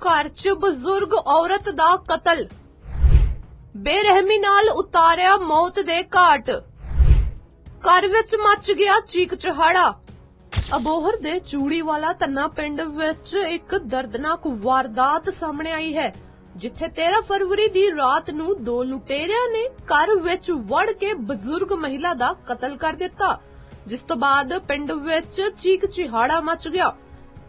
ਘਰ 'ਚ ਬਜ਼ੁਰਗ ਔਰਤ ਦਾ ਕਤਲ। ਬੇਰਹਿਮੀ ਨਾਲ ਉਤਾਰਿਆ ਮੌਤ ਦੇ ਘਾਟ। ਘਰ ਵਿੱਚ ਮੱਚ ਗਿਆ ਚੀਕ ਚਹਾੜਾ। ਅਬੋਹਰ ਦੇ ਚੂੜੀ ਵਾਲਾ ਤੰਨਾ ਪਿੰਡ ਵਿੱਚ ਇੱਕ ਦਰਦਨਾਕ ਵਾਰਦਾਤ ਸਾਹਮਣੇ ਆਈ ਹੈ, ਜਿੱਥੇ 13 ਫਰਵਰੀ ਦੀ ਰਾਤ ਨੂੰ ਦੋ ਲੁਟੇਰਿਆਂ ਨੇ ਘਰ ਵਿੱਚ ਵੜ ਕੇ ਬਜ਼ੁਰਗ ਮਹਿਲਾ ਦਾ ਕਤਲ ਕਰ ਦਿੱਤਾ, ਜਿਸ ਤੋਂ ਬਾਅਦ ਪਿੰਡ ਵਿੱਚ ਚੀਕ ਚਿਹਾੜਾ ਮਚ ਗਿਆ।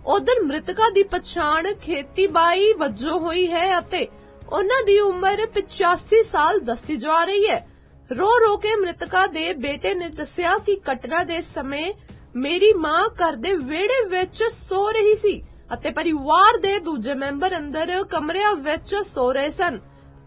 ਉਧਰ ਮ੍ਰਿਤਕਾ ਦੀ ਪਛਾਣ ਖੇਤੀਬਾਈ ਵਜੋਂ ਹੋਈ ਹੈ ਅਤੇ ਉਹਨਾਂ ਦੀ ਉਮਰ 85 ਸਾਲ ਦੱਸੀ ਜਾ ਰਹੀ ਹੈ। ਰੋ ਰੋ ਕੇ ਮ੍ਰਿਤਕਾ ਦੇ ਬੇਟੇ ਨੇ ਦੱਸਿਆ ਕਿ ਘਟਨਾ ਦੇ ਸਮੇਂ ਮੇਰੀ ਮਾਂ ਘਰ ਦੇ ਵਿਹੜੇ ਵਿੱਚ ਸੋ ਰਹੀ ਸੀ ਅਤੇ ਪਰਿਵਾਰ ਦੇ ਦੂਜੇ ਮੈਂਬਰ ਅੰਦਰ ਕਮਰਿਆਂ ਵਿੱਚ ਸੋ ਰਹੇ ਸਨ।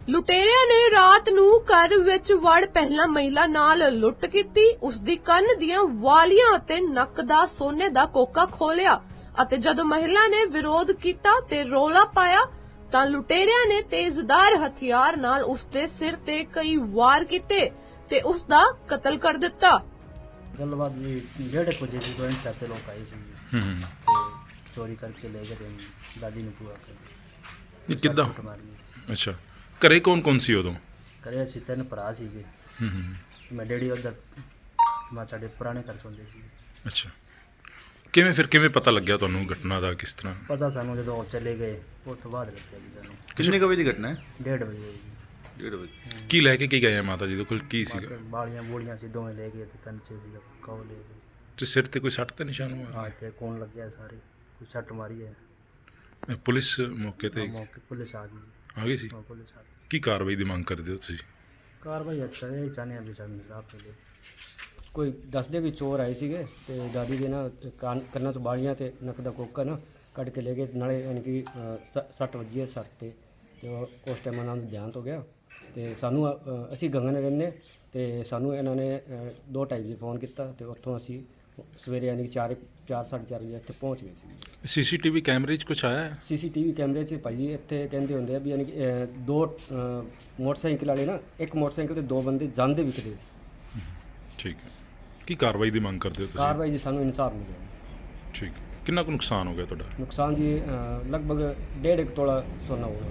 ਲੁਟੇਰਿਆਂ ਨੇ ਰਾਤ ਨੂੰ ਘਰ ਵਿੱਚ ਵੜ ਪਹਿਲਾਂ ਮਹਿਲਾ ਨਾਲ ਲੁੱਟ ਕੀਤੀ ਉਸ ਦੀ ਕੰਨ ਦੀਆਂ ਵਾਲੀਆਂ ਅਤੇ ਨੱਕ ਦਾ ਸੋਨੇ ਦਾ ਕੋਕਾ ਖੋਲਿਆ ਅਤੇ ਜਦੋਂ ਮਹਿਲਾ ਨੇ ਵਿਰੋਧ ਕੀਤਾ ਤੇ ਰੋਲਾ ਪਾਇਆ ਤਾਂ ਲੁਟੇਰਿਆਂ ਨੇ ਤੇਜ਼ਦਾਰ ਹਥਿਆਰ ਨਾਲ ਉਸ ਦੇ ਸਿਰ ਤੇ ਕਈ ਵਾਰ ਕੀਤੇ ਤੇ ਉਸ ਦਾ ਕਤਲ ਕਰ ਦਿੱਤਾ। ਗੱਲਬਾਤ ਵੀ ਡੇਢ ਕੁ ਵਜੇ ਦੀ ਗੋਇੰਦ ਚਾਤੇ ਲੋਕ ਆਏ ਸੀ। ਜੀ ਹੂੰ। ਤੇ ਚੋਰੀ ਕਰਕੇ ਲੈ ਗਏ ਤੇ ਦਾਦੀ ਨੂੰ ਪੂਰਾ ਕਰ ਇਹ ਕਿੱਦਾਂ? ਕੁੱਟ ਮਾਰੀ ਅੱਛਾ। ਘਰੇ ਕੌਣ ਕੌਣ ਸੀ ਉਦੋਂ? ਕਰਿਆ ਸੀ ਤਿੰਨ ਭਰਾ ਸੀਗੇ। ਹੂੰ ਹੂੰ ਮੈਂ ਡੈਡੀ ਉਧਰ ਮੈਂ ਸਾਡੇ ਪੁਰਾਣੇ ਘਰ ਸੌਂਦੇ ਸੀ ਅੱਛਾ। ਕਿਵੇਂ ਫਿਰ ਕਿਵੇਂ ਪਤਾ ਲੱਗਿਆ ਤੁਹਾਨੂੰ ਘਟਨਾ ਦਾ ਕਿਸ ਤਰ੍ਹਾਂ? ਪਤਾ ਸਾਨੂੰ ਜਦੋਂ ਉਹ ਚਲੇ ਗਏ ਉਸ ਤੋਂ ਬਾਅਦ ਲੱਗਿਆ ਜੀ ਸਾਨੂੰ। ਕਿੰਨੇ ਕੁ ਵਜੇ ਦੀ ਘਟਨਾ ਹੈ? ਡੇਢ ਵਜੇ ਜੀ। 1:30 ਵਜੇ। ਕੀ ਲੈ ਕੇ ਕੀ ਗਏ ਆ ਮਾਤਾ ਜੀ? ਦੇ ਕੋਲ ਕੀ ਸੀਗਾ? ਬਾਲੀਆਂ ਬੂੜੀਆਂ ਸੀ ਦੋਵੇਂ ਲੈ ਗਏ ਤੇ ਕੰਚੇ ਸੀ ਕੌ ਲੈ ਗਏ। ਤੇ ਸਿਰ ਤੇ ਕੋਈ ਸੱਟ ਤੇ ਨਿਸ਼ਾਨ ਹਾਂ ਮਾਰ ਇੱਥੇ ਕੌਣ ਲੱਗਿਆ ਸਾਰੇ ਕੋਈ ਛੱਟ ਮਾਰੀ ਹੈ। ਪੁਲਿਸ ਮੌਕੇ ਤੇ ਮੌਕੇ ਪੁਲਿਸ ਆ ਗਈ। ਆ ਗਈ ਸੀ? ਹਾਂ, ਪੁਲਿਸ ਆ ਗਈ। ਕੀ ਕਾਰਵਾਈ ਦੀ ਮੰਗ ਕਰਦੇ ਹੋ ਤੁਸੀਂ? ਕਾਰਵਾਈ ਅੱਛਾ ਇਹ ਚਾਹਨੇ ਆ ਵੀ ਸਾਨੂੰ ਇਨਸਾਫ ਮਿਲੇ। ਕੋਈ ਦੱਸਦੇ ਵੀ ਚੋਰ ਆਏ ਸੀਗੇ ਤੇ ਦਾਦੀ ਦੇ ਨਾ ਕੰਨ ਕੰਨਾਂ ਤੋਂ ਬਾਲੀਆਂ ਤੇ ਨੱਕ ਦਾ ਕੋਕਾ ਨਾ ਕੱਢ ਕੇ ਲੈ ਗਏ ਨਾਲੇ ਯਾਨੀ ਕਿ ਅ, ਸ- ਸੱਟ ਵੱਜੀ ਹੈ ਸੱਟ ਤੇ। ਤੇ ਉਹ- ਉਸ ਟਾਈਮ ਉਹਨਾਂ ਨੂੰ ਧਿਆਨ ਤੋਂ ਗਿਆ ਤੇ ਸਾਨੂੰ ਅ, ਅਸੀਂ ਗੰਗਨ ਰਹਿੰਦੇ ਤੇ ਸਾਨੂੰ ਇਹਨਾਂ ਨੇ ਅ, ਦੋ ਢਾਈ ਵਜੇ ਫੋਨ ਕੀਤਾ ਤੇ ਉੱਥੋਂ ਅਸੀਂ ਸਵੇਰੇ ਯਾਨੀ ਕਿ 4 4 4:30 ਵਜੇ ਇੱਥੇ ਪਹੁੰਚ ਗਏ ਸੀ ਸੀਸੀਟੀਵੀ ਕੈਮਰੇ 'ਚ ਕੁਝ ਆਇਆ? ਹੈ? ਸੀਸੀਟੀਵੀ ਕੈਮਰੇ 'ਚ ਭਾਜੀ ਇੱਥੇ ਕਹਿੰਦੇ ਹੁੰਦੇ ਆ ਵੀ ਯਾਨੀ ਕਿ ਦੋ ਮੋਟਰਸਾਈਕਲ ਵਾਲੇ ਨਾ ਇੱਕ ਮੋਟਰਸਾਈਕਲ ਤੇ ਦੋ ਬੰਦੇ ਜਾਂਦੇ ਵਿਖਦੇ ਠੀਕ ਹੈ। ਕੀ ਕਾਰਵਾਈ ਦੀ ਮੰਗ ਕਰਦੇ ਹੋ ਤੁਸੀਂ? ਕਾਰਵਾਈ ਜੀ ਸਾਨੂੰ ਇਨਸਾਫ ਮਿਲਿਆ ਠੀਕ। ਕਿੰਨਾ ਕੁ ਨੁਕਸਾਨ ਹੋ ਗਿਆ ਤੁਹਾਡਾ? ਨੁਕਸਾਨ ਜੀ ਅ, ਲਗਭਗ ਡੇਢ ਇੱਕ ਤੋਲਾ ਸੋਨਾ ਹੋ ਗਿਆ।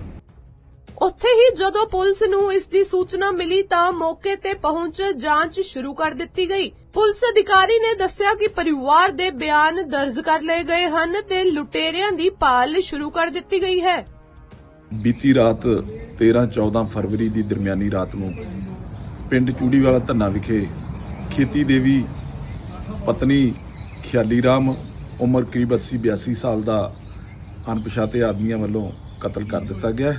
ਉੱਥੇ ਹੀ ਜਦੋਂ ਪੁਲਿਸ ਨੂੰ ਇਸ ਦੀ ਸੂਚਨਾ ਮਿਲੀ ਤਾਂ ਮੌਕੇ ਤੇ ਪਹੁੰਚ ਜਾਂਚ ਸ਼ੁਰੂ ਕਰ ਦਿੱਤੀ ਗਈ। ਪੁਲਿਸ ਅਧਿਕਾਰੀ ਨੇ ਦੱਸਿਆ ਕਿ ਪਰਿਵਾਰ ਦੇ ਬਿਆਨ ਦਰਜ ਕਰ ਲਏ ਗਏ ਹਨ ਤੇ ਲੁਟੇਰਿਆਂ ਦੀ ਭਾਲ ਸ਼ੁਰੂ ਕਰ ਦਿੱਤੀ ਗਈ ਹੈ। ਬੀਤੀ ਰਾਤ 13-14 ਫਰਵਰੀ ਦੀ ਦਰਮਿਆਨੀ ਰਾਤ ਨੂੰ ਪਿੰਡ ਚੂੜੀਵਾਲਾ ਧੰਨਾ ਵਿਖੇ ਖੇਤੀ ਦੇਵੀ ਪਤਨੀ ਖਿਆਲੀ ਰਾਮ ਉਮਰ ਕਰੀਬ 80-82 ਸਾਲ ਦਾ ਅਣਪਛਾਤੇ ਆਦਮੀਆਂ ਵੱਲੋਂ ਕਤਲ ਕਰ ਦਿੱਤਾ ਗਿਆ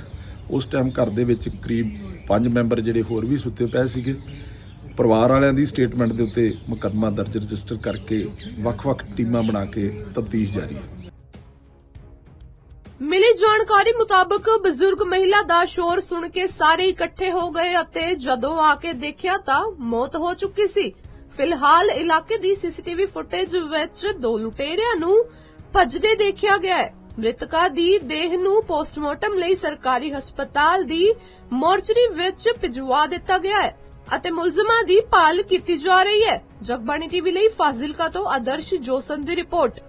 ਉਸ ਟਾਈਮ ਘਰ ਦੇ ਵਿੱਚ ਕਰੀਬ 5 ਮੈਂਬਰ ਜਿਹੜੇ ਹੋਰ ਵੀ ਸੁੱਤੇ ਪਏ ਸੀਗੇ। ਪਰਿਵਾਰ ਵਾਲਿਆਂ ਦੀ ਸਟੇਟਮੈਂਟ ਦੇ ਉੱਤੇ ਮੁਕੱਦਮਾ ਦਰਜ ਰਜਿਸਟਰ ਕਰਕੇ ਵੱਖ-ਵੱਖ ਟੀਮਾਂ ਬਣਾ ਕੇ ਤਫਤੀਸ਼ ਜਾਰੀ ਹੈ। ਮਿਲੀ ਜਾਣਕਾਰੀ ਮੁਤਾਬਕ ਬਜ਼ੁਰਗ ਮਹਿਲਾ ਦਾ ਸ਼ੋਰ ਸੁਣ ਕੇ ਸਾਰੇ ਇਕੱਠੇ ਹੋ ਗਏ ਅਤੇ ਜਦੋਂ ਆ ਕੇ ਦੇਖਿਆ ਤਾਂ ਮੌਤ ਹੋ ਚੁੱਕੀ ਸੀ। ਫਿਲਹਾਲ ਇਲਾਕੇ ਦੀ ਸੀਸੀਟੀਵੀ ਫੁਟੇਜ ਵਿੱਚ ਦੋ ਲੁਟੇਰਿਆਂ ਨੂੰ ਭੱਜਦੇ ਦੇਖਿਆ ਗਿਆ ਹੈ। ਮ੍ਰਿਤਕਾ ਦੀ ਦੇਹ ਨੂੰ ਪੋਸਟਮਾਰਟਮ ਲਈ ਸਰਕਾਰੀ ਹਸਪਤਾਲ ਦੀ ਮੋਰਚਰੀ ਵਿੱਚ ਭਿਜਵਾ ਦਿੱਤਾ ਗਿਆ ਹੈ ਅਤੇ ਮੁਲਜ਼ਮਾਂ ਦੀ ਭਾਲ ਕੀਤੀ ਜਾ ਰਹੀ ਹੈ। ਜਗਬਾਣੀ ਟੀਵੀ ਲਈ ਫਾਜ਼ਿਲਕਾ ਤੋਂ ਆਦਰਸ਼ ਜੋਸਨ ਦੀ ਰਿਪੋਰਟ।